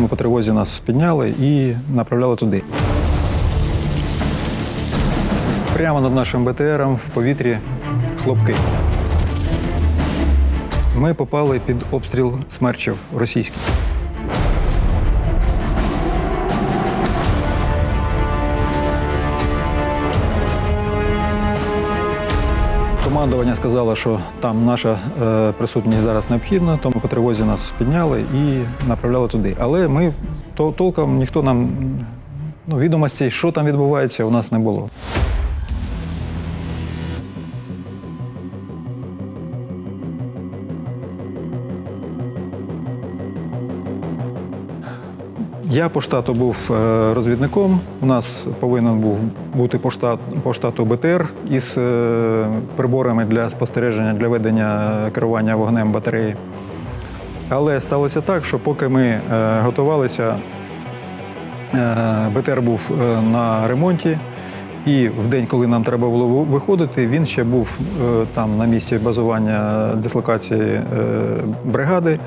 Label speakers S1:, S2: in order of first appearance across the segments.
S1: Ми по тривозі нас підняли і направляли туди. Прямо над нашим БТРом в повітрі хлопки. Ми попали під обстріл смерчів російських. Командування сказало, що там наша е, присутність зараз необхідна, тому по тривозі нас підняли і направляли туди. Але ми то, толком ніхто нам ну, відомостей, що там відбувається, у нас не було. Я по штату був е, розвідником. У нас повинен був бути по штату, по штату БТР із е, приборами для спостереження для ведення керування вогнем батареї. Але сталося так, що поки ми е, готувалися, БТР був на ремонті. І в день, коли нам треба було виходити, він ще був там на місці базування дислокації бригади.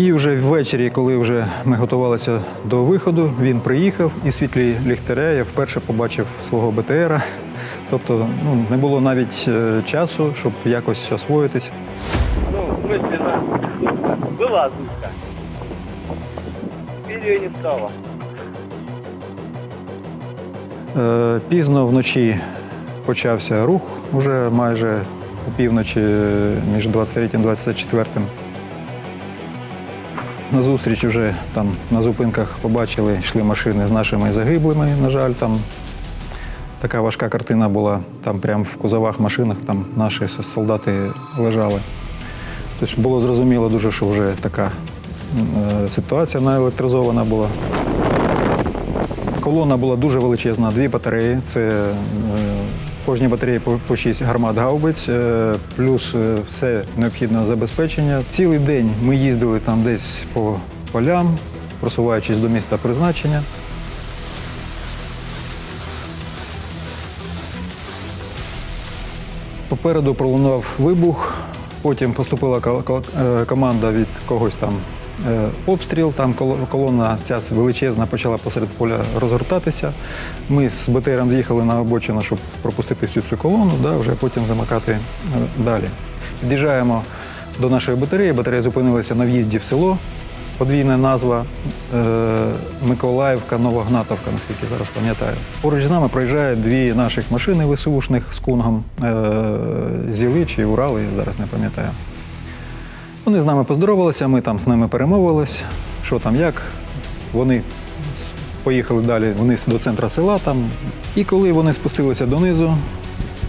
S1: І вже ввечері, коли вже ми готувалися до виходу, він приїхав і світлі ліхтаря я вперше побачив свого БТРа. Тобто ну, не було навіть е, часу, щоб якось освоїтися.
S2: Ну, в смысле, дудка. Была дудка. Теперь не стало.
S1: Е, Пізно вночі почався рух, уже майже опівночі е, між 23 і 24. На зустріч вже там на зупинках побачили, йшли машини з нашими загиблими. На жаль, там така важка картина була. Там прямо в кузовах машинах там наші солдати лежали. Тобто було зрозуміло дуже, що вже така е, ситуація наелектризована була. Колона була дуже величезна, дві батареї. Це е, кожній батареї по, по 6 гармат гаубиць, е, плюс е, все необхідне забезпечення. Цілий день ми їздили там десь по полям, просуваючись до міста призначення. Попереду пролунав вибух, потім поступила е, команда від когось там обстріл. Там колона ця величезна почала посеред поля розгортатися. Ми з БТРом з'їхали на обочину, щоб пропустити всю цю колону, да, вже потім замикати е, далі. Під'їжджаємо до нашої батареї. Батарея зупинилася на в'їзді в село. Подвійна назва е, Миколаївка, Новогнатовка, наскільки зараз пам'ятаю. Поруч з нами проїжджають дві наших машини ВСУшних з кунгом е, Зіли чи Урали, я зараз не пам'ятаю. Вони з нами поздоровалися, ми там з ними перемовились, що там, як. Вони поїхали далі вниз до центра села. Там. І коли вони спустилися донизу,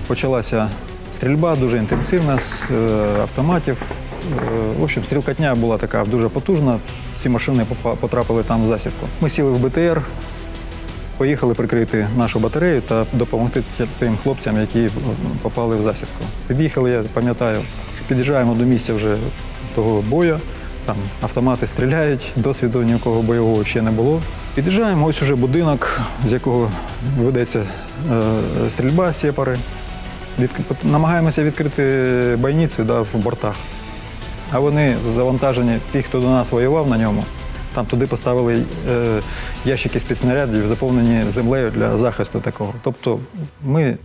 S1: почалася стрільба дуже інтенсивна з е, автоматів. Е, в общем, стрілкатня була така дуже потужна. Всі машини потрапили там в засідку. Ми сіли в БТР, поїхали прикрити нашу батарею та допомогти тим хлопцям, які е, попали в засідку. Під'їхали, я пам'ятаю, під'їжджаємо до місця вже того бою. Там автомати стріляють, досвіду ні бойового ще не було. Під'їжджаємо, ось уже будинок, з якого ведеться е, стрільба сєпари. Від, намагаємося відкрити бойниці да, в бортах. А вони завантажені, ті, хто до нас воював на ньому, там туди поставили е, ящики спецснарядів, заповнені землею для захисту такого. Тобто ми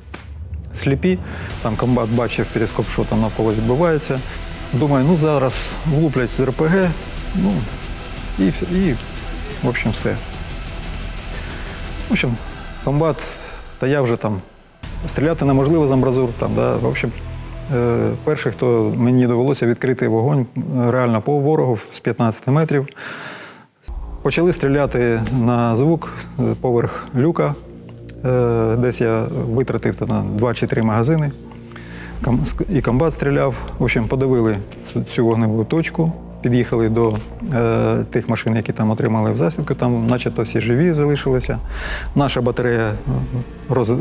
S1: сліпі, там комбат бачив перископ, що там навколо відбувається. Думаю, ну зараз влуплять з РПГ, ну і, і в общем, все. В общем, комбат, та я вже там стріляти неможливо з амбразур. Там, да, в общем, е, перший, хто мені довелося відкрити вогонь реально по ворогу з 15 метрів. Почали стріляти на звук поверх люка. Е, Десь я витратив на 2 чи 3 магазини. І комбат стріляв. В общем, подавили цю, вогневу точку, під'їхали до е, тих машин, які там отримали в засідку. Там, начебто, всі живі залишилися. Наша батарея е, роз, е,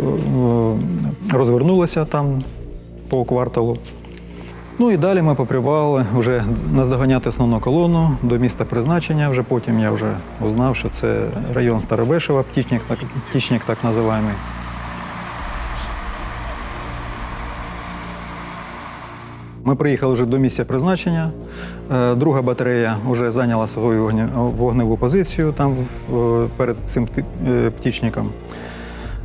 S1: розвернулася там по кварталу. Ну і далі ми попрямували вже наздоганяти основну колону до міста призначення. Вже потім я вже узнав, що це район Старобешева, птічник, так, птічник так називаємий. Ми приїхали вже до місця призначення. Е, Друга батарея вже зайняла свою вогневу позицію там перед цим е, птічником.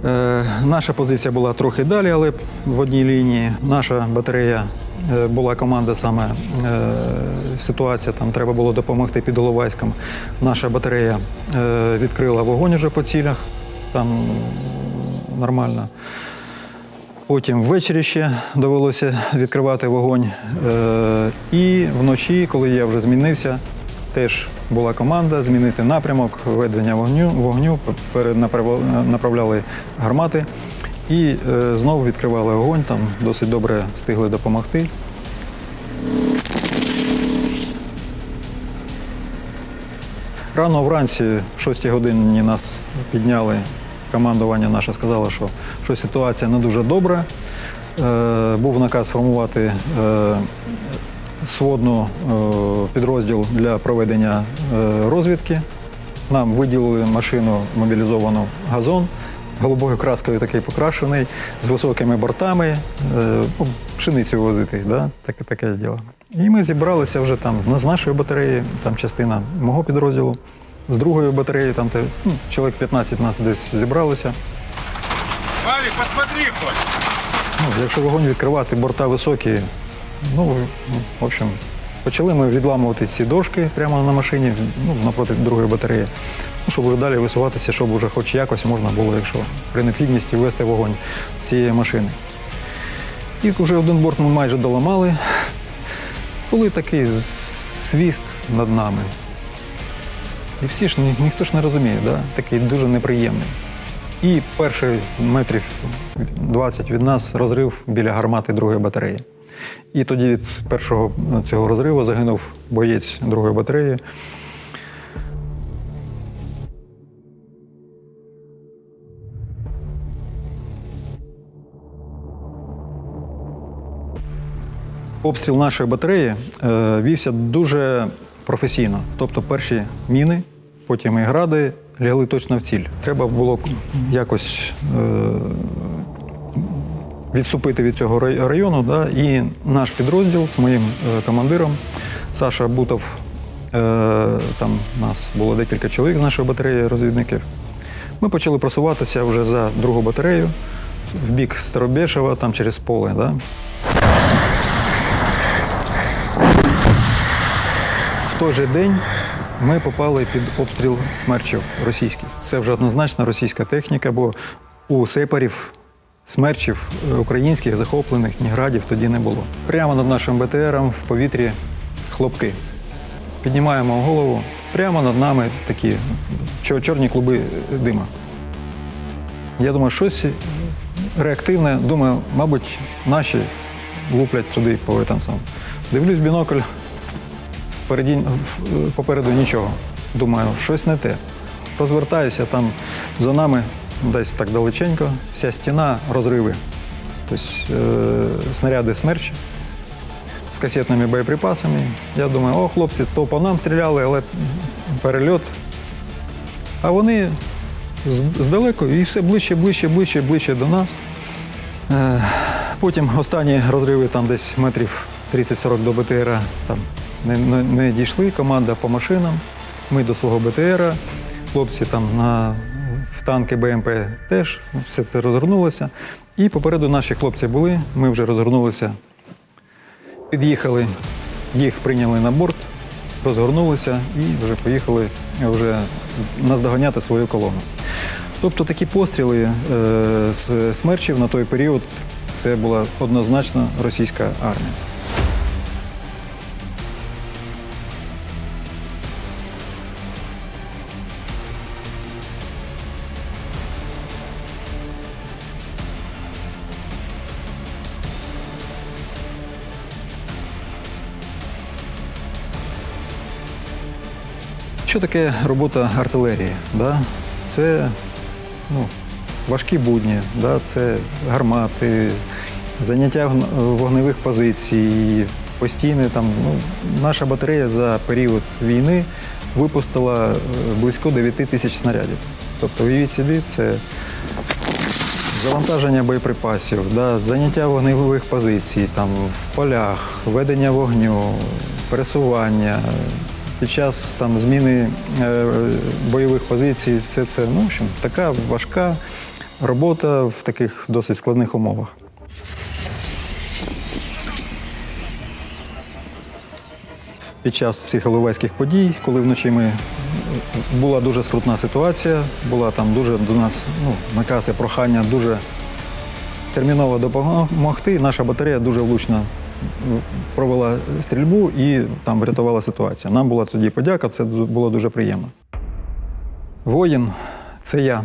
S1: Е, Наша позиція була трохи далі, але в одній лінії. Наша батарея була команда саме ситуація, там треба було допомогти під Іловайськом. Наша батарея відкрила вогонь уже по цілях, там нормально. Потім ввечері ще довелося відкривати вогонь. Е, І вночі, коли я вже змінився, теж була команда змінити напрямок ведення вогню. вогню. Направляли гармати і е, знову відкривали вогонь. Там досить добре встигли допомогти. Рано вранці, в 6 годині нас підняли. Командування наше сказало, що, що ситуація не дуже добра. Е, був наказ формувати е, сводну е, підрозділ для проведення розвідки. Нам виділили машину мобілізовану газон, голубою краскою такий покрашений, з високими бортами, ну, пшеницю возити, да? таке, таке діло. І ми зібралися вже там з нашої батареї, там частина мого підрозділу, з другої батареї, там те, ну, чоловік 15 нас десь зібралося.
S3: Валик, посмотри хоть.
S1: Ну, якщо вогонь відкривати, борта високі, ну, в общем, почали ми відламувати ці дошки прямо на машині, ну, напроти другої батареї, ну, щоб вже далі висуватися, щоб вже хоч якось можна було, якщо при необхідності вести вогонь з цієї машини. І вже один борт ми майже доламали. Були такий свіст над нами. І всі ж ні- ніхто ж не розуміє, да? такий дуже неприємний. І перший метрів 20 від нас розрив біля гармати другої батареї. І тоді від першого цього розриву загинув боєць другої батареї. Обстріл нашої батареї е, вівся дуже професійно. Тобто перші міни, потім і гради лягли точно в ціль. Треба було якось е, відступити від цього району. Да? І наш підрозділ з моїм е, командиром Саша Бутов, е, там нас було декілька чоловік з нашої батареї розвідників. Ми почали просуватися вже за другу батарею в бік Старобєшева, там через поле. Да? В той же день ми попали під обстріл смерчів російських. Це вже однозначно російська техніка, бо у сепарів смерчів е, українських захоплених ні градів тоді не було. Прямо над нашим БТРом в повітрі хлопки. Піднімаємо голову. Прямо над нами такі чорні клуби дима. Я думаю, щось реактивне. Думаю, мабуть, наші луплять туди по там сам. Дивлюсь бінокль, впереді, попереду нічого. Думаю, щось не те. Розвертаюся там за нами, десь так далеченько, вся стіна, розриви. Тобто е, снаряди смерч з касетними боєприпасами. Я думаю, о, хлопці, то по нам стріляли, але перельот. А вони здалеку і все ближче, ближче, ближче, ближче до нас. Е, Потім останні розриви там десь метрів 30-40 до БТРа там не, не, не дійшли. Команда по машинам. Ми до свого БТРа. Хлопці там на, в танки БМП теж все це розгорнулося. І попереду наші хлопці були. Ми вже розгорнулися, під'їхали, їх прийняли на борт, розгорнулися і вже поїхали вже наздоганяти свою колону. Тобто такі постріли е, з смерчів на той період це була однозначно російська армія. Що таке робота артилерії? Да? Це ну, важкі будні, да? це гармати, заняття вогневих позицій, постійне там. Ну, наша батарея за період війни випустила е, близько 9 тисяч снарядів. Тобто, уявіть собі, це Завантаження боєприпасів, да, заняття вогневих позицій там, в полях, ведення вогню, пересування. Під час там, зміни е, бойових позицій, це, це ну, в общем, така важка робота в таких досить складних умовах. Під час цих іловайських подій, коли вночі ми була дуже скрутна ситуація, була там дуже до нас ну, накази, прохання дуже терміново допомогти. Наша батарея дуже влучно провела стрільбу і там врятувала ситуацію. Нам була тоді подяка, це було дуже приємно. Воїн це я.